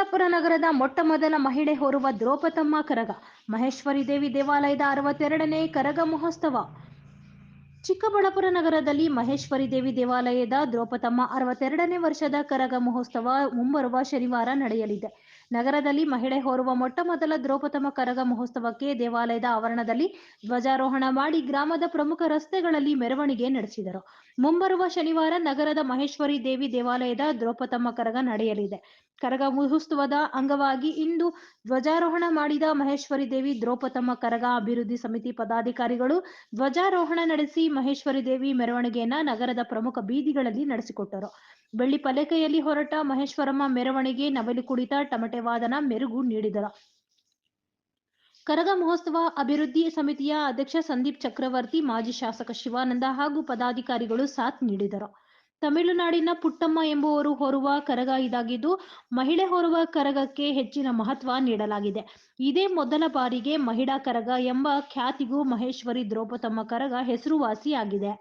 ನಗರದ ಮೊಟ್ಟ ಮೊದಲ ಮಹಿಳೆ ಹೊರುವ ದ್ರೌಪದಮ್ಮ ಕರಗ. ಮಹೇಶ್ವರಿ ದೇವಿ ದೇವಾಲಯದ ಅರವತ್ತೆರಡನೇ ಕರಗ ಮಹೋತ್ಸವ. ಚಿಕ್ಕಬಳ್ಳಾಪುರ ನಗರದಲ್ಲಿ ಮಹೇಶ್ವರಿ ದೇವಿ ದೇವಾಲಯದ ದ್ರೌಪದಮ್ಮ ಅರವತ್ತೆರಡನೇ ವರ್ಷದ ಕರಗ ಮಹೋತ್ಸವ ಮುಂಬರುವ ಶನಿವಾರ ನಡೆಯಲಿದೆ. ನಗರದಲ್ಲಿ ಮಹಿಳೆ ಹೊರುವ ಮೊಟ್ಟ ಮೊದಲ ದ್ರೌಪದಮ್ಮ ಕರಗ ಮಹೋತ್ಸವಕ್ಕೆ ದೇವಾಲಯದ ಆವರಣದಲ್ಲಿ ಧ್ವಜಾರೋಹಣ ಮಾಡಿ ಗ್ರಾಮದ ಪ್ರಮುಖ ರಸ್ತೆಗಳಲ್ಲಿ ಮೆರವಣಿಗೆ ನಡೆಸಿದರು. ಮುಂಬರುವ ಶನಿವಾರ ನಗರದ ಮಹೇಶ್ವರಿ ದೇವಿ ದೇವಾಲಯದ ದ್ರೌಪದಮ್ಮ ಕರಗ ನಡೆಯಲಿದೆ. ಕರಗ ಮಹೋತ್ಸವದ ಅಂಗವಾಗಿ ಇಂದು ಧ್ವಜಾರೋಹಣ ಮಾಡಿದ ಮಹೇಶ್ವರಿ ದೇವಿ ದ್ರೌಪದಮ್ಮ ಕರಗ ಅಭಿವೃದ್ಧಿ ಸಮಿತಿ ಪದಾಧಿಕಾರಿಗಳು ಧ್ವಜಾರೋಹಣ ನಡೆಸಿ ಮಹೇಶ್ವರಿ ದೇವಿ ಮೆರವಣಿಗೆಯನ್ನ ನಗರದ ಪ್ರಮುಖ ಬೀದಿಗಳಲ್ಲಿ ನಡೆಸಿಕೊಟ್ಟರು. ಬೆಳ್ಳಿ ಪಲಕೆಯಲ್ಲಿ ಹೊರಟ ಮಹೇಶ್ವರಮ್ಮ ಮೆರವಣಿಗೆ ನವಲಿ ಕುಣಿತ ಟಮಟೆ ವಾದನ ಮೆರುಗು ನೀಡಿದರು. ಕರಗ ಮಹೋತ್ಸವ ಅಭಿವೃದ್ಧಿ ಸಮಿತಿಯ ಅಧ್ಯಕ್ಷ ಸಂದೀಪ್ ಚಕ್ರವರ್ತಿ, ಮಾಜಿ ಶಾಸಕ ಶಿವಾನಂದ ಹಾಗೂ ಪದಾಧಿಕಾರಿಗಳು ಸಾಥ್ ನೀಡಿದರು. ತಮಿಳುನಾಡಿನ ಪುಟ್ಟಮ್ಮ ಎಂಬುವರು ಹೊರುವ ಕರಗ ಇದಾಗಿದ್ದು, ಮಹಿಳೆ ಹೊರುವ ಕರಗಕ್ಕೆ ಹೆಚ್ಚಿನ ಮಹತ್ವ ನೀಡಲಾಗಿದೆ. ಇದೇ ಮೊದಲ ಬಾರಿಗೆ ಮಹಿಳಾ ಕರಗ ಎಂಬ ಖ್ಯಾತಿಗೂ ಮಹೇಶ್ವರಿ ದ್ರೌಪದಮ್ಮ ಕರಗ ಹೆಸರುವಾಸಿಯಾಗಿದೆ.